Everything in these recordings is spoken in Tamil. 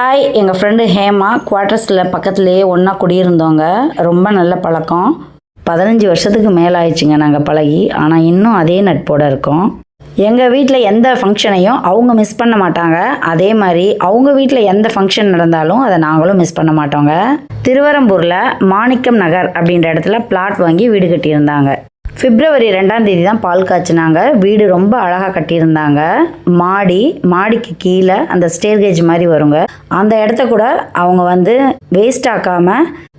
ஹாய் எங்கள் ஃப்ரெண்டு ஹேமா குவார்ட்டர்ஸில் பக்கத்துலேயே ஒன்றா குடியிருந்தோங்க ரொம்ப நல்ல பழக்கம். பதினஞ்சு வருஷத்துக்கு மேலே ஆயிடுச்சுங்க நாங்கள் பழகி. ஆனால் இன்னும் அதே நட்போட இருக்கோம். எங்கள் வீட்டில் எந்த ஃபங்க்ஷனையும் அவங்க மிஸ் பண்ண மாட்டாங்க. அதே மாதிரி அவங்க வீட்டில் எந்த ஃபங்க்ஷன் நடந்தாலும் அதை நாங்களும் மிஸ் பண்ண மாட்டோங்க. திருவரம்பூரில் மாணிக்கம் நகர் அப்படின்ற இடத்துல பிளாட் வாங்கி வீடு கட்டியிருந்தாங்க. பிப்ரவரி ரெண்டாம் தேதி தான் பால் காய்ச்சினாங்க. வீடு ரொம்ப அழகாக கட்டியிருந்தாங்க. மாடி மாடிக்கு கீழே அந்த ஸ்டேர்கேஜ் மாதிரி வருங்க. அந்த இடத்த கூட அவங்க வந்து வேஸ்ட் ஆக்காம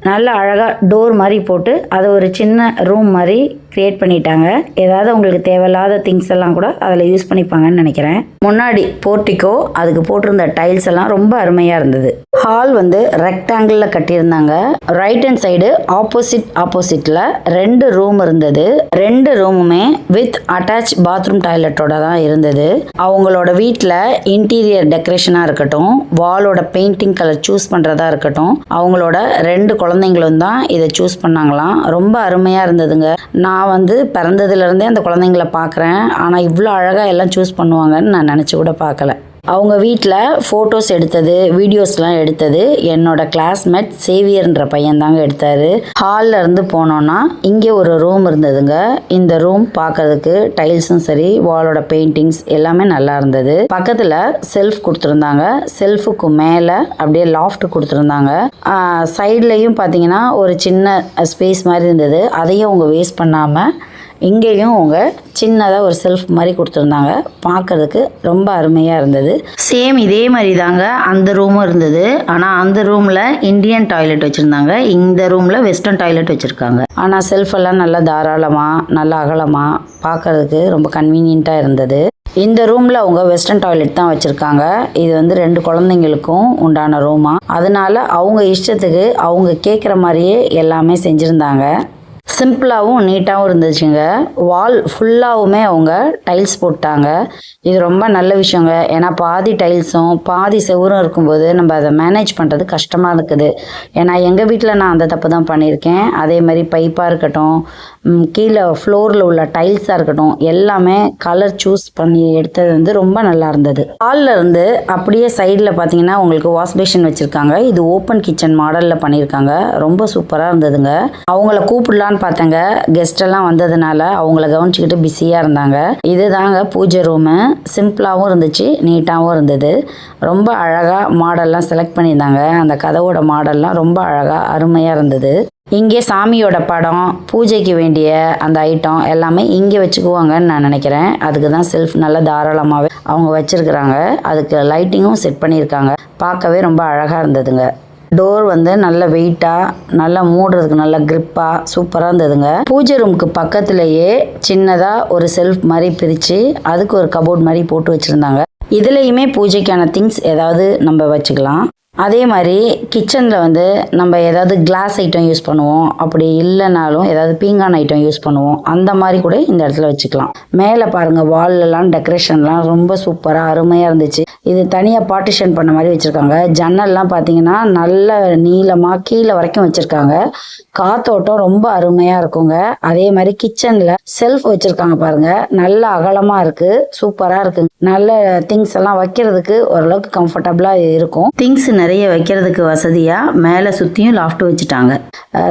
நல்ல அழகாக டோர் மாதிரி போட்டு அதை ஒரு சின்ன ரூம் மாதிரி க்ரியேட் பண்ணிட்டாங்க. ஏதாவது உங்களுக்கு தேவையில்லாத திங்ஸ் எல்லாம் கூட அதில் யூஸ் பண்ணிப்பாங்கன்னு நினைக்கிறேன். முன்னாடி போர்ட்டிக்கோ அதுக்கு போட்டிருந்த டைல்ஸ் எல்லாம் ரொம்ப அருமையாக இருந்தது. ஹால் வந்து ரெக்டாங்கிளில் கட்டியிருந்தாங்க. ரைட் ஹேண்ட் சைடு ஆப்போசிட் ஆப்போசிட்டில் ரெண்டு ரூம் இருந்தது. ரெண்டு ரூமுமே வித் அட்டாச் பாத்ரூம் டாய்லெட்டோட தான் இருந்தது. அவங்களோட வீட்டில் இன்டீரியர் டெக்கரேஷனாக இருக்கட்டும் வாலோட பெயிண்டிங் கலர் சூஸ் பண்ணுறதா இருக்கட்டும் அவங்களோட ரெண்டு குழந்தைங்களும் தான் இதை சூஸ் பண்ணாங்களாம். ரொம்ப அருமையாக இருந்ததுங்க. நான் வந்து பிறந்ததுலேருந்தே அந்த குழந்தைங்கள பார்க்குறேன். ஆனால் இவ்வளோ அழகாக எல்லாம் சூஸ் பண்ணுவாங்கன்னு நான் நினச்சி கூட பார்க்கல. அவங்க வீட்டில் ஃபோட்டோஸ் எடுத்தது வீடியோஸ்லாம் எடுத்தது. என்னோட கிளாஸ்மேட் சேவியர்ன்ற பையன் தாங்க எடுத்தாரு. ஹாலில் இருந்து போனோன்னா இங்கே ஒரு ரூம் இருந்ததுங்க. இந்த ரூம் பார்க்கறதுக்கு டைல்ஸும் சரி வாலோட பெயிண்டிங்ஸ் எல்லாமே நல்லா இருந்தது. பக்கத்தில் செல்ஃப் கொடுத்துருந்தாங்க. செல்ஃபுக்கு மேலே அப்படியே லாஃப்ட் கொடுத்துருந்தாங்க. சைட்லையும் பார்த்தீங்கன்னா ஒரு சின்ன ஸ்பேஸ் மாதிரி இருந்தது. அதையும் அவங்க வேஸ்ட் பண்ணாமல் இங்கேயும் அவங்க சின்னதாக ஒரு செல்ஃப் மாதிரி கொடுத்துருந்தாங்க. பார்க்கறதுக்கு ரொம்ப அருமையாக இருந்தது. சேம் இதே மாதிரி தாங்க அந்த ரூமும் இருந்தது. ஆனால் அந்த ரூமில் இந்தியன் டாய்லெட் வச்சுருந்தாங்க. இந்த ரூமில் வெஸ்டர்ன் டாய்லெட் வச்சுருக்காங்க. ஆனால் செல்ஃப் எல்லாம் நல்லா தாராளமாக நல்லா அகலமாக பார்க்கறதுக்கு ரொம்ப கன்வீனியண்ட்டாக இருந்தது. இந்த ரூமில் அவங்க வெஸ்டர்ன் டாய்லெட் தான் வச்சுருக்காங்க. இது வந்து ரெண்டு குழந்தைங்களுக்கும் உண்டான ரூமா அதனால அவங்க இஷ்டத்துக்கு அவங்க கேட்குற மாதிரியே எல்லாமே செஞ்சுருந்தாங்க. சிம்பிளாகவும் நீட்டாகவும் இருந்துச்சுங்க. வால் ஃபுல்லாகவுமே அவங்க டைல்ஸ் போட்டாங்க. இது ரொம்ப நல்ல விஷயங்க. ஏன்னா பாதி டைல்ஸும் பாதி செவரும் இருக்கும்போது நம்ம அதை மேனேஜ் பண்ணுறது கஷ்டமாக இருக்குது. ஏன்னா எங்கள் வீட்டில் நான் அந்த தப்பு தான் பண்ணியிருக்கேன். அதே மாதிரி பைப்பாக இருக்கட்டும் கீழே ஃப்ளோரில் உள்ள டைல்ஸாக இருக்கட்டும் எல்லாமே கலர் சூஸ் பண்ணி எடுத்தது வந்து ரொம்ப நல்லா இருந்தது. ஹாலில் இருந்து அப்படியே சைடில் பார்த்தீங்கன்னா உங்களுக்கு வாஷ் பேஷன் வச்சுருக்காங்க. இது ஓப்பன் கிச்சன் மாடலில் பண்ணியிருக்காங்க. ரொம்ப சூப்பராக இருந்ததுங்க. அவங்கள கூப்பிடலான்னு பார்த்தேங்க. கெஸ்ட் எல்லாம் வந்ததுனால அவங்கள கவனிச்சுக்கிட்டு பிஸியாக இருந்தாங்க. இதுதாங்க பூஜை ரூமு சிம்பிளாகவும் இருந்துச்சு நீட்டாகவும் இருந்தது. ரொம்ப அழகாக மாடல்லாம் செலக்ட் பண்ணியிருந்தாங்க. அந்த கதவோட மாடல்லாம் ரொம்ப அழகாக அருமையாக இருந்தது. இங்கே சாமியோட படம் பூஜைக்கு வேண்டிய அந்த ஐட்டம் எல்லாமே இங்கே வச்சுக்குவாங்கன்னு நான் நினைக்கிறேன். அதுக்கு தான் செல்ஃப் நல்லா தாராளமாகவே அவங்க வச்சுருக்குறாங்க. அதுக்கு லைட்டிங்கும் செட் பண்ணியிருக்காங்க. பார்க்கவே ரொம்ப அழகாக இருந்ததுங்க. டோர் வந்து நல்ல வெயிட்டாக நல்லா மூடுறதுக்கு நல்ல கிரிப்பாக சூப்பராக இருந்ததுங்க. பூஜை ரூமுக்கு பக்கத்துலேயே சின்னதாக ஒரு செல்ஃப் மாதிரி பிரித்து அதுக்கு ஒரு கபோர்ட் மாதிரி போட்டு வச்சுருந்தாங்க. இதுலேயுமே பூஜைக்கான திங்ஸ் ஏதாவது நம்ம வச்சுக்கலாம். அதே மாதிரி கிச்சனில் வந்து நம்ம ஏதாவது கிளாஸ் ஐட்டம் யூஸ் பண்ணுவோம். அப்படி இல்லைனாலும் ஏதாவது பீங்கான் ஐட்டம் யூஸ் பண்ணுவோம். அந்த மாதிரி கூட இந்த இடத்துல வச்சுக்கலாம். மேலே பாருங்கள் வால்லலாம் டெக்கரேஷன்லாம் ரொம்ப சூப்பராக அருமையாக இருந்துச்சு. இது தனியாக பார்ட்டிஷன் பண்ண மாதிரி வச்சுருக்காங்க. ஜன்னல்லாம் பார்த்தீங்கன்னா நல்ல நீளமாக கீழே வரைக்கும் வச்சுருக்காங்க. காத்தோட்டம் ரொம்ப அருமையாக இருக்குங்க. அதே மாதிரி கிச்சனில் செல்ஃப் வச்சுருக்காங்க பாருங்கள் நல்ல அகலமாக இருக்குது சூப்பராக இருக்குது நல்ல திங்ஸ் எல்லாம் வைக்கிறதுக்கு ஓரளவுக்கு கம்ஃபர்டபுளாக இருக்கும். திங்ஸ் நிறைய வைக்கிறதுக்கு வசதியாக மேலே சுற்றியும் லாஃப்ட் வச்சுட்டாங்க.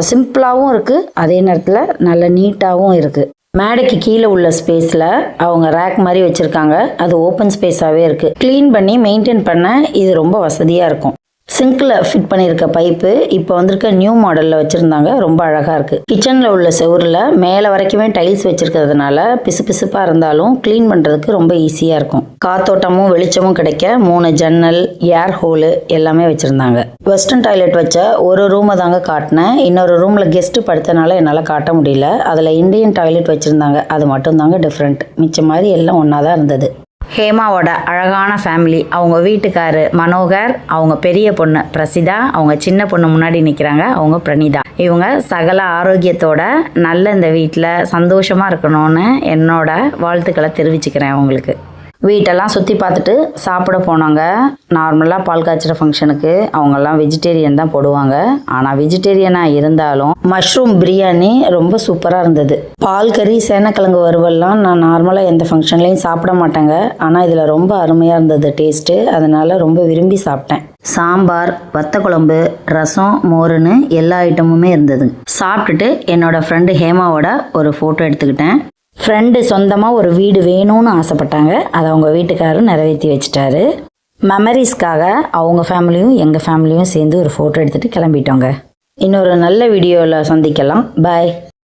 சிம்பிளாகவும் இருக்குது அதே நேரத்தில் நல்ல நீட்டாகவும் இருக்குது மேடைக்கு கீழே உள்ள ஸ்பேஸில் அவங்க ரேக் மாதிரி வச்சுருக்காங்க. அது ஓப்பன் ஸ்பேஸாகவே இருக்குது க்ளீன் பண்ணி மெயின்டைன் பண்ண இது ரொம்ப வசதியாக இருக்கும். சிங்க்கில் ஃபிட் பண்ணியிருக்க பைப்பு இப்போ வந்திருக்க நியூ மாடலில் வச்சுருந்தாங்க. ரொம்ப அழகாக இருக்குது கிச்சனில் உள்ள செவரில் மேலே வரைக்குமே டைல்ஸ் வச்சுருக்கிறதுனால பிசு பிசுப்பாக இருந்தாலும் க்ளீன் பண்ணுறதுக்கு ரொம்ப ஈஸியாக இருக்கும். காத்தோட்டமும் வெளிச்சமும் கிடைக்க மூணு ஜன்னல் ஏர் ஹோலு எல்லாமே வச்சுருந்தாங்க. வெஸ்டர்ன் டாய்லெட் வச்ச ஒரு ரூமை தாங்க காட்டினேன். இன்னொரு ரூமில் கெஸ்ட்டு படுத்தனால என்னால் காட்ட முடியல. அதில் இந்தியன் டாய்லெட் வச்சுருந்தாங்க. அது மட்டும்தாங்க டிஃப்ரெண்ட். மிச்சம் மாதிரி எல்லாம் ஒன்றா தான் இருந்தது. ஹேமாவோட அழகான ஃபேமிலி அவங்க வீட்டுக்காரு மனோகர் அவங்க பெரிய பொண்ணு பிரசிதா அவங்க சின்ன பொண்ணு முன்னாடி நிற்கிறாங்க அவங்க பிரணிதா. இவங்க சகல ஆரோக்கியத்தோட நல்ல இந்த வீட்டில் சந்தோஷமாக இருக்கணும்னு என்னோட வாழ்த்துக்களை தெரிவிச்சுக்கிறேன் அவங்களுக்கு. வீட்டெல்லாம் சுற்றி பார்த்துட்டு சாப்பிட போனாங்க. நார்மலாக பால் காய்ச்சிற ஃபங்க்ஷனுக்கு அவங்கெல்லாம் வெஜிடேரியன் தான் போடுவாங்க. ஆனால் வெஜிடேரியனாக இருந்தாலும் மஷ்ரூம் பிரியாணி ரொம்ப சூப்பராக இருந்தது. பால் கறி சேனக்கிழங்கு வறுவல்லாம் நான் நார்மலாக எந்த ஃபங்க்ஷன்லேயும் சாப்பிட மாட்டேங்க. ஆனால் இதில் ரொம்ப அருமையாக இருந்தது டேஸ்ட்டு அதனால் ரொம்ப விரும்பி சாப்பிட்டேன். சாம்பார் வத்த குழம்பு ரசம் மோருன்னு எல்லா ஐட்டமுமே இருந்தது. சாப்பிட்டுட்டு என்னோடய ஃப்ரெண்டு ஹேமாவோட ஒரு ஃபோட்டோ எடுத்துக்கிட்டேன். ஃப்ரெண்டு சொந்தமாக ஒரு வீடு வேணும்னு ஆசைப்பட்டாங்க. அதை அவங்க வீட்டுக்காரர் நிறைவேற்றி வச்சிட்டாரு. மெமரிஸ்க்காக அவங்க ஃபேமிலியும் எங்கள் ஃபேமிலியும் சேர்ந்து ஒரு ஃபோட்டோ எடுத்துகிட்டு கிளம்பிட்டோங்க. இன்னொரு நல்ல வீடியோவில் சந்திக்கலாம். பாய்